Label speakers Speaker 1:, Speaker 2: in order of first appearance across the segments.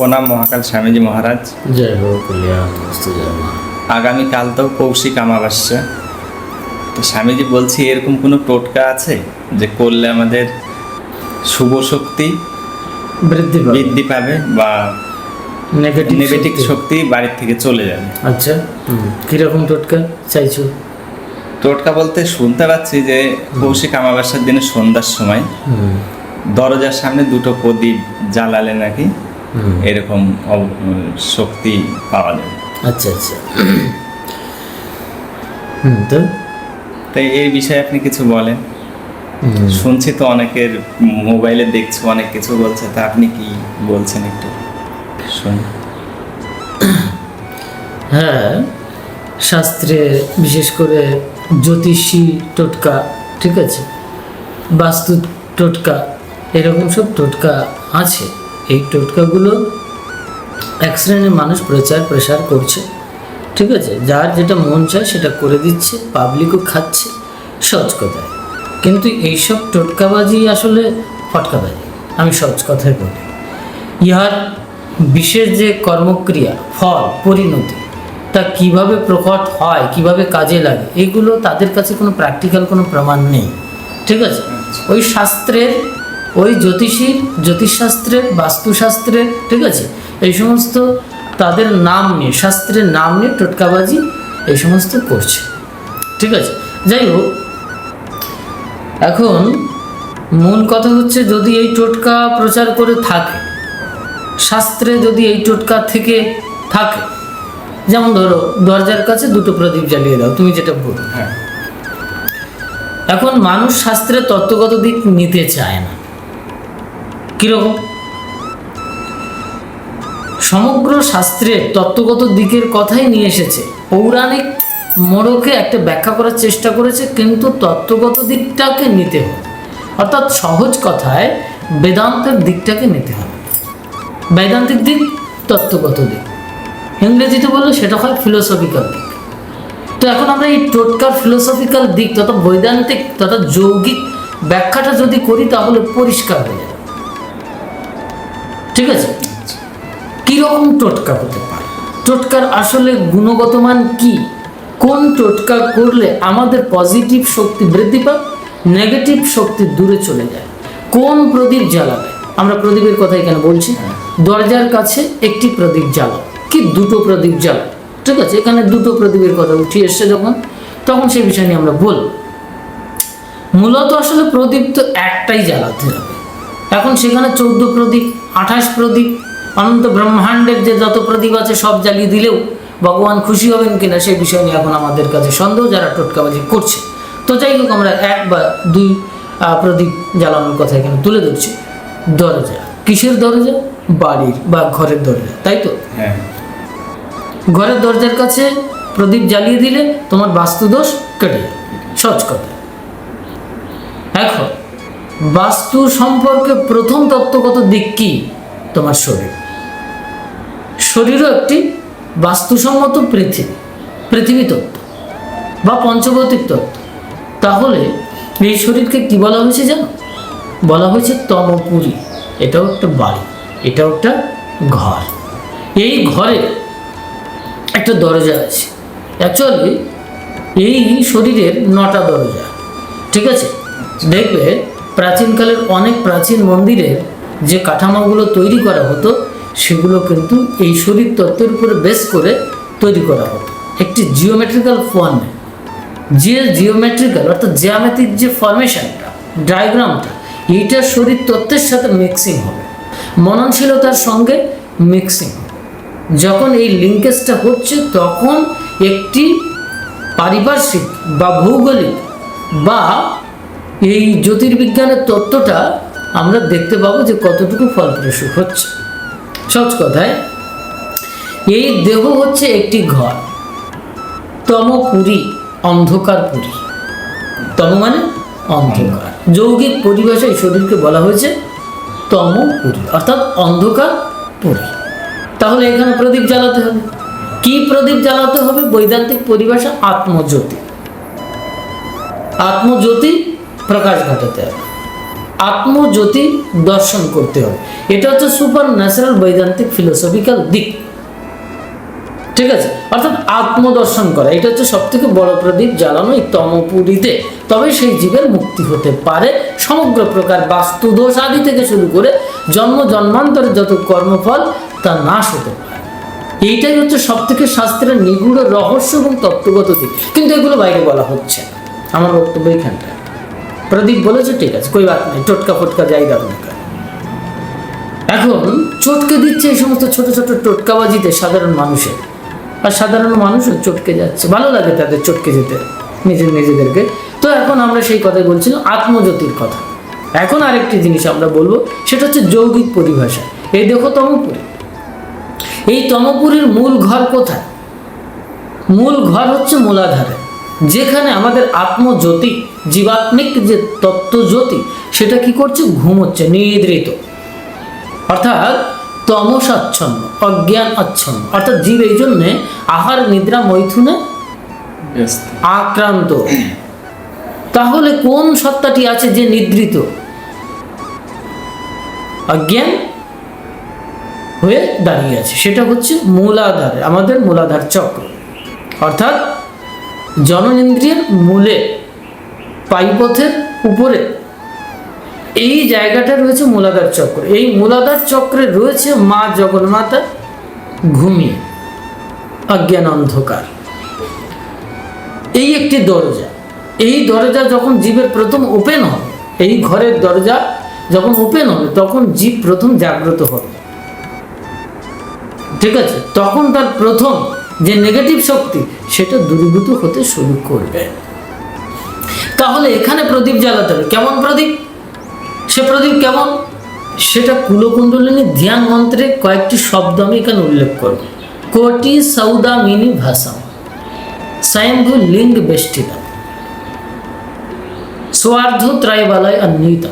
Speaker 1: প্রণাম মহাকাল স্বামীজি মহারাজ
Speaker 2: জয় হোক
Speaker 1: আগামীকাল তো কৌশিক আমাবাস্যা তো স্বামীজি বলছি এরকম কোনো টোটকা আছে যে করলে আমাদের শুভ শক্তি
Speaker 2: বৃদ্ধি
Speaker 1: বৃদ্ধি পাবে বা
Speaker 2: নেগেটিভ শক্তি।
Speaker 1: বাড়ির থেকে চলে যাবে
Speaker 2: আচ্ছা। কীরকম টোটকা চাইছো
Speaker 1: টোটকা বলতে শুনতে পাচ্ছি যে কৌশিক আমাবাস্যার দিনে সন্ধ্যার সময় দরজার সামনে দুটো প্রদীপ জ্বালালে নাকি। এরকম শক্তি পাওয়া যায়।
Speaker 2: আচ্ছা আচ্ছা। হুম তো?
Speaker 1: তাই এই বিষয়ে আপনি কিছু বলেন। শুনছি তো অনেকের মোবাইলে দেখছি অনেক কিছু বলছে তা আপনি কি বলছেন একটু? শুন
Speaker 2: হ্যাঁ শাস্ত্রে বিশেষ করে জ্যোতিষী টোটকা ঠিক আছে? বাস্তু টোটকা এরকম সব টোটকা আছে। এই টোটকাগুলো এক শ্রেণির মানুষ প্রচার প্রসার করছে। ঠিক আছে? যার যেটা মন চায় সেটা করে দিচ্ছে পাবলিকও খাচ্ছে সহজ কথায়। কিন্তু এইসব টোটকাবাজি আসলে ফটকাবাজি। আমি সহজ কথায় বলি। ইহার বিশেষ যে কর্মক্রিয়া, ফল, পরিণতি, তা কীভাবে প্রকট হয়, কীভাবে কাজে লাগে, এগুলো তাদের কাছে কোনো প্র্যাকটিক্যাল কোনো প্রমাণ নেই। ঠিক আছে? ওই শাস্ত্রের ওই জ্যোতিষীর জ্যোতিষশাস্ত্রের বাস্তুশাস্ত্রের ঠিক আছে? এই সমস্ত তাদের নাম নিয়ে শাস্ত্রের নাম নিয়ে টোটকাবাজি এই সমস্ত করছে। ঠিক আছে? যাই হোক এখন মূল কথা হচ্ছে যদি এই টোটকা প্রচার করে থাকে শাস্ত্রে যদি এই টোটকা থেকে থাকে যেমন ধরো দরজার কাছে দুটো প্রদীপ জ্বালিয়ে দাও তুমি যেটা বলো
Speaker 1: হ্যাঁ।
Speaker 2: এখন মানুষ শাস্ত্রের তত্ত্বগত দিক নিতে চায় না। কীরকম? সমগ্র শাস্ত্রের তত্ত্বগত দিকের কথাই নিয়ে এসেছে। পৌরাণিক মোড়কে একটা ব্যাখ্যা করার চেষ্টা করেছে, কিন্তু তত্ত্বগত দিকটাকে নিতে হবে। অর্থাৎ সহজ কথায় বেদান্তের দিকটাকে নিতে হবে। বেদান্তিক দিক, তত্ত্বগত দিক। ইংরেজিতে বললে সেটা হয় ফিলোসফিক্যাল দিক। তো এখন আমরা এই টোটকার ফিলোসফিক্যাল দিক তথা বৈদান্তিক তথা যৌগিক ব্যাখ্যাটা যদি করি, তাহলে পরিষ্কার হয়ে যাবে। ঠিক আছে? কীরকম টোটকা হতে পারে? টোটকার আসলে গুণগত মান কি? কোন টোটকা করলে আমাদের পজিটিভ শক্তি বৃদ্ধি পায় নেগেটিভ শক্তি দূরে চলে যায়? কোন প্রদীপ জ্বালাবে? আমরা প্রদীপের কথা এখানে বলছি। দরজার কাছে একটি প্রদীপ জ্বালাও। কি দুটো প্রদীপ জ্বালাও? ঠিক আছে, এখানে দুটো প্রদীপের কথা উঠিয়ে এসছে যখন। তখন সেই বিষয় নিয়ে আমরা বলব। মূলত আসলে প্রদীপ তো একটাই জ্বালাতে হবে। এখন সেখানে চৌদ্দ প্রদীপ আঠাশ প্রদীপ অনন্ত ব্রহ্মাণ্ডের যে যত প্রদীপ আছে সব জ্বালিয়ে দিলেও ভগবান খুশি হবেন কিনা সেই বিষয় নিয়ে এখন আমাদের কাছে সন্দেহ যারা টোটকাবাজি করছে। তো যাই হোক আমরা এক বা দুই প্রদীপ জ্বালানোর কথা এখানে তুলে ধরছি। দরজা। কিসের দরজা? বাড়ির বা ঘরের দরজা তাই তো?
Speaker 1: হ্যাঁ।
Speaker 2: ঘরের দরজার কাছে প্রদীপ জ্বালিয়ে দিলে তোমার বাস্তুদোষ কেটে যাবে সহজ কথা। এখন বাস্তু সম্পর্কে প্রথম তত্ত্বগত দিক কি? তোমার শরীর। শরীরও একটি বাস্তুসম্মত পৃথিবী পৃথিবী তত্ত্ব বা পঞ্চভৌতিক তত্ত্ব। তাহলে এই শরীরকে কি বলা হয়েছে জানো? বলা হয়েছে তমপুরী। এটাও একটা বাড়ি, এটাও একটা ঘর। এই ঘরে একটা দরজা আছে। অ্যাকচুয়ালি এই শরীরের নটা দরজা, ঠিক আছে? দেখবে প্রাচীনকালের অনেক প্রাচীন মন্দিরের যে কাঠামোগুলো তৈরি করা হতো, সেগুলো কিন্তু এই শরীর তত্ত্বের উপরে বেস করে তৈরি করা হতো। একটি জিওমেট্রিক্যাল ফর্মে যে জিওমেট্রিক্যাল অর্থাৎ জিওমেট্রিক যে ফরমেশনটা ডায়াগ্রামটা এইটা শরীর তত্ত্বের সাথে মিক্সিং হবে। মননশীলতার সঙ্গে মিক্সিং যখন এই লিঙ্কেজটা হচ্ছে, তখন একটি পারিপার্শ্বিক বা ভৌগোলিক বা এই জ্যোতির্বিজ্ঞানের তত্ত্বটা আমরা দেখতে পাবো যে কতটুকু ফলপ্রসূ হচ্ছে। সহজ কথায়, এই দেহ হচ্ছে একটি ঘর, তমপুরী অন্ধকার পুরী তম মানে অন্ধকার। যৌগিক পরিভাষায় শরীরকে বলা হয়েছে তমপুরী, অর্থাৎ অন্ধকার পুরী তাহলে এখানে প্রদীপ জ্বালাতে হবে। কি প্রদীপ জ্বালাতে হবে? বৈদান্তিক পরিভাষা আত্মজ্যোতি। আত্মজ্যোতি প্রকাশ ঘটাতে হবে। আত্মজ্যোতি দর্শন করতে হবে। এটা হচ্ছে সুপার ন্যাচারাল বৈদান্তিক ফিলোসফিক্যাল দিক। ঠিক আছে? অর্থাৎ আত্মদর্শন করা। এটা হচ্ছে সব থেকে বড় প্রদীপ জ্বালানো এই তমপুরীতে। তবে সেই জীবের মুক্তি হতে পারে সমগ্র প্রকার বাস্তু দোষ আদি থেকে শুরু করে জন্ম জন্মান্তরের যত কর্মফল, তা নাশ হতে পারে। এইটাই হচ্ছে সব থেকে শাস্ত্রের নিগুড় রহস্য এবং তত্ত্বগত দিক। কিন্তু এগুলো বাইরে বলা হচ্ছে আমার বক্তব্য এখানটা প্রদীপ বলেছে, ঠিক আছে, কই বাত নেই, টোটকা ফোটকা যাই দাও এখন চটকে দিচ্ছে এই সমস্ত ছোট ছোট টোটকাবাজিতে সাধারণ মানুষের। আর সাধারণ মানুষও চটকে যাচ্ছে, ভালো লাগে তাদের চটকে যেতে, নিজের নিজেদেরকে। তো এখন আমরা সেই কথাই বলছিলাম, আত্মজ্যোতির কথা। এখন আরেকটি জিনিস আমরা বলব, সেটা হচ্ছে যৌগিক পরিভাষা। এই দেখো তমপুরী। এই তমপুরীর মূল ঘর কোথায়? মূল ঘর হচ্ছে মূলাধারে, যেখানে আমাদের আত্মজ্যোতি জীবাত্মিক যে তত্ত্বজ্যোতি সেটা কি করছে? ঘুমোচ্ছে নিদ্রিত। অর্থাৎ তমসাচ্ছন্ন অজ্ঞান আচ্ছন্ন অর্থাৎ জীব এই জন্যে আহার নিদ্রা মৈথুনে আক্রান্ত। তাহলে কোন সত্তাটি আছে যে নিদ্রিত? অজ্ঞান হয়ে দাঁড়িয়ে আছে। সেটা হচ্ছে মূলাধার আমাদের মূলাধার চক্র। অর্থাৎ জননেন্দ্রিয়ের মূলে পাইপথের উপরে। এই জায়গাটা রয়েছে মূলাধার চক্র। এই মূলাধার চক্রে রয়েছে মা জগন্মাতা ঘুমিয়ে। অজ্ঞান অন্ধকার। এই একটি দরজা। এই দরজা যখন জীবের প্রথম ওপেন হবে, এই ঘরের দরজা যখন ওপেন হবে, তখন জীব প্রথম জাগ্রত হবে। ঠিক আছে? তখন তার প্রথম যে নেগেটিভ শক্তি, সেটা দূরীভূত হতে শুরু করবে। তাহলে এখানে প্রদীপ জ্বালাতে হবে। কেমন প্রদীপ? সে প্রদীপ কেমন? সেটা কুলকুণ্ডলিনী ধ্যান মন্ত্রে কয়েকটি শব্দ আমি এখানে উল্লেখ করব। কোটি সৌদামিনী ভাষা স্বয়ম্ভু লিঙ্গ বেষ্টিতা। স্বার্ধ ত্রয়বালয় অন্বিতা।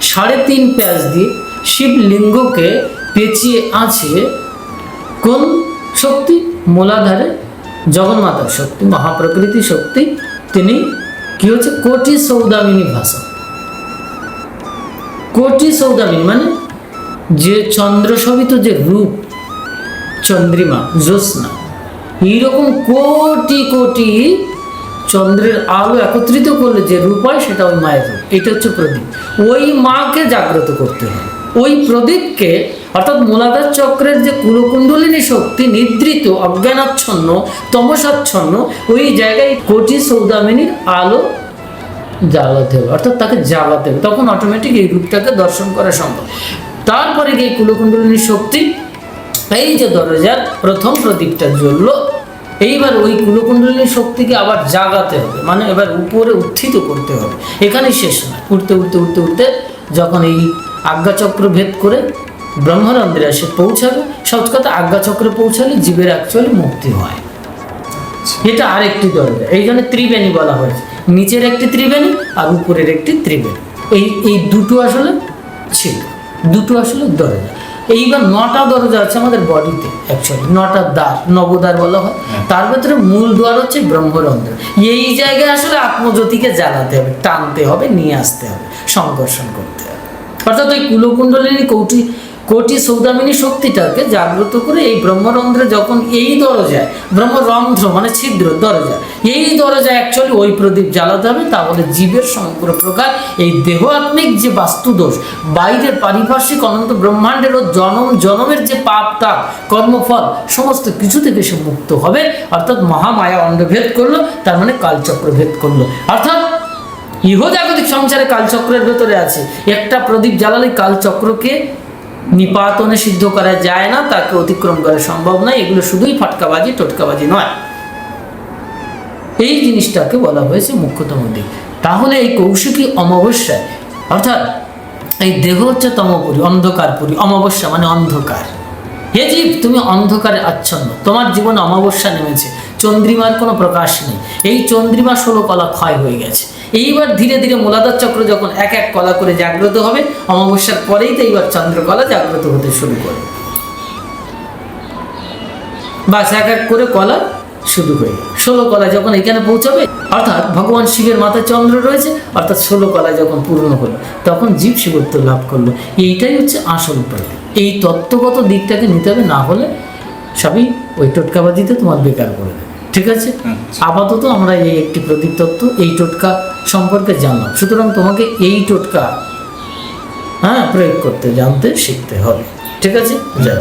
Speaker 2: সাড়ে তিন প্যাঁচ দিয়ে শিবলিঙ্গকে পেঁচিয়ে আছে কোন শক্তি? মূলাধারে জগন্মাতার শক্তি, মহাপ্রকৃতি শক্তি, তিনি কি হচ্ছে? কোটি সৌদামিনী ভাষা। কোটি সৌদামিনী মানে যে চন্দ্রশোভিত যে রূপ, চন্দ্রিমা, জ্যোৎস্না, এইরকম কোটি কোটি চন্দ্রের আলো একত্রিত করলে যে রূপ হয় সেটা ওই মায়ের রূপ। এটা হচ্ছে প্রদীপ। ওই মাকে জাগ্রত করতে হবে ওই প্রদীপকে, অর্থাৎ মূলাধার চক্রের যে কুলকুণ্ডলিনী শক্তি, নিদ্রিত, অজ্ঞানাচ্ছন্ন, তমসাচ্ছন্ন, ওই জায়গায় কোটি সৌদামিনীর আলো জ্বালাতে হবে, অর্থাৎ তাকে জ্বালাতে হবে। তখন অটোমেটিক এই রূপটাকে দর্শন করা সম্ভব। তারপরে গিয়ে কুলকুণ্ডলিনী শক্তি, এই যে দরজার প্রথম প্রদীপটা জ্বললো, এইবার ওই কুলকুণ্ডলিনী শক্তিকে আবার জাগাতে হবে মানে এবার উপরে উত্থিত করতে হবে। এখানেই শেষ নয় উঠতে উঠতে উঠতে উঠতে যখন এই আজ্ঞাচক্র ভেদ করে ব্রহ্মরন্ধ্রে এসে পৌঁছাবে সব কথা আজ্ঞাচক্রে পৌঁছালে জীবের অ্যাকচুয়ালি মুক্তি হয়। এটা আরেকটি দরজা এই জন্য ত্রিবেণী বলা হয়েছে। নিচের একটি ত্রিবেণী আর উপরের একটি ত্রিবেণী। এই এই দুটো আসলে ছিল। দুটো আসলে দরজা। এইবার নটা দরজা আছে আমাদের বডিতে অ্যাকচুয়ালি নটা দ্বার নবদ্বার বলা হয়। তার ভেতরে মূল দ্বার হচ্ছে ব্রহ্মরন্ধ্র এই জায়গায় আসলে আত্মজ্যোতিকে জ্বালাতে হবে টানতে হবে নিয়ে আসতে হবে সংকর্ষণ করতে অর্থাৎ ওই কুলকুণ্ডলিনী কৌটি, কোটি সৌদামিনী শক্তিটাকে জাগ্রত করে এই ব্রহ্মরন্ধ্রে যখন এই দরজায়, ব্রহ্মরন্ধ্র মানে ছিদ্র, দরজা, এই দরজা অ্যাকচুয়ালি ওই প্রদীপ জ্বালাতে হবে, তাহলে জীবের সমগ্র প্রকার এই দেহ আত্মিক যে বাস্তুদোষ, বাইরের পারিপার্শ্বিক অনন্ত ব্রহ্মাণ্ডের ও জনম, জনমের যে পাপ, তাপ, কর্মফল, সমস্ত কিছু থেকে সে মুক্ত হবে। অর্থাৎ মহামায়া অন্ডভেদ করল, তার মানে কালচক্র ভেদ করল। অর্থাৎ ইহজাগতিক সংসারে কালচক্রের ভেতরে আছে। একটা প্রদীপ জ্বালালে কালচক্রকে নিপাতনে সিদ্ধ করা যায় না, তাকে অতিক্রম করা সম্ভব নয়। এগুলো শুধুই ফাটকাবাজি, টোটকাবাজি নয়। এই জিনিসটাকে বলা হয়েছে মুখ্যতম দিক। তাহলে এই কৌশিকী অমাবস্যায়, অর্থাৎ এই দেহ হচ্ছে তমপুরী, অন্ধকারপুরী, অমাবস্যা মানে অন্ধকার। হে জীব, তুমি অন্ধকারে আচ্ছন্ন। তোমার জীবনে অমাবস্যা নেমেছে। চন্দ্রিমার কোনো প্রকাশ নেই। এই চন্দ্রিমা ষোলো কলা ক্ষয় হয়ে গেছে। এইবার ধীরে ধীরে মূলাধার চক্র যখন এক এক কলা করে জাগ্রত হবে অমাবস্যার পরেই তো এইবার চন্দ্রকলা জাগ্রত হতে শুরু করবে। বাস এক এক করে কলা শুরু হয়ে ষোলো কলা যখন এখানে পৌঁছাবে অর্থাৎ ভগবান শিবের মাথায় চন্দ্র রয়েছে অর্থাৎ ষোলো কলা যখন পূর্ণ হলো তখন জীব শিবত্ব লাভ করল। এইটাই হচ্ছে আসল প্রতীক এই তত্ত্বগত দিকটাকে নিতে হবে না হলে সবই ওই টোটকাবাজিতে তোমার বেকার করে দেবে। ঠিক আছে?
Speaker 1: আচ্ছা।
Speaker 2: আপাতত আমরা এই একটি প্রদীপ তত্ত্ব এই টোটকা সম্পর্কে জানলাম সুতরাং তোমাকে এই টোটকা হ্যাঁ প্রয়োগ করতে, জানতে শিখতে হবে। ঠিক আছে? যাও